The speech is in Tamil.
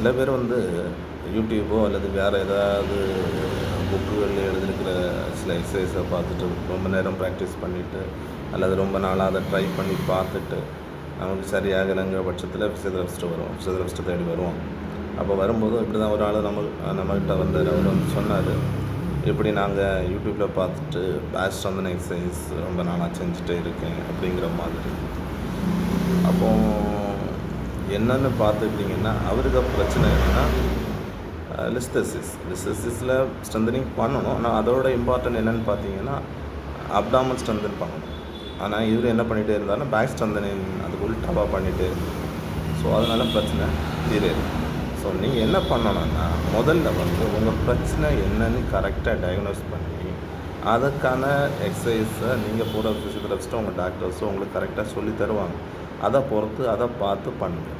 சில பேர் வந்து யூடியூப்போ அல்லது வேறு ஏதாவது புக்குகளில் எழுதியிருக்கிற சில எக்ஸசைஸை பார்த்துட்டு ரொம்ப நேரம் ப்ராக்டிஸ் பண்ணிவிட்டு அல்லது ரொம்ப நாளாக அதை ட்ரை பண்ணி பார்த்துட்டு நமக்கு சரியாகலைங்கிற பட்சத்தில் ஃபிசியோதெரபிஸ்ட்டு வரும். ஃபிசியோதெரபிஸ்ட்டை தேடி வருவோம். அப்போ வரும்போது இப்படி தான் ஒரு ஆள் நம்ம நம்மகிட்ட வந்தார். அவர் வந்து சொன்னார் இப்படி நாங்கள் யூடியூப்பில் பார்த்துட்டு பேஸ்ட் வந்து எக்ஸசைஸ் ரொம்ப நாளாக செஞ்சுட்டே இருக்கேன் அப்படிங்கிற மாதிரி. அப்போது என்னென்னு பார்த்துக்கிட்டிங்கன்னா அவருக்கு பிரச்சனை என்னென்னா லிஸ்தசிஸ். லிஸ்தசிஸில் ஸ்ட்ரென்தனிங் பண்ணணும். ஆனால் அதோட இம்பார்ட்டன்ட் என்னென்னு பார்த்தீங்கன்னா அப்டாமல் ஸ்ட்ரென்தன் பண்ணணும். ஆனால் இவர் என்ன பண்ணிகிட்டே இருந்தாலும் பேக் ஸ்ட்ரென்தனிங் அதுக்குள்ளே டபா பண்ணிகிட்டே இருக்கும் ஸோ அதனால் பிரச்சனை தீரது. ஸோ நீங்கள் என்ன பண்ணணும்னா முதல்ல வந்து உங்கள் பிரச்சனை என்னன்னு கரெக்டாக டயக்னோஸ் பண்ணி அதுக்கான எக்ஸசைஸை நீங்கள் போகிற ஃபிசியோதெரபிஸ்ட்டோ உங்கள் டாக்டர்ஸோ உங்களுக்கு கரெக்டாக சொல்லி தருவாங்க. அதை பொறுத்து அதை பார்த்து பண்ணுங்கள்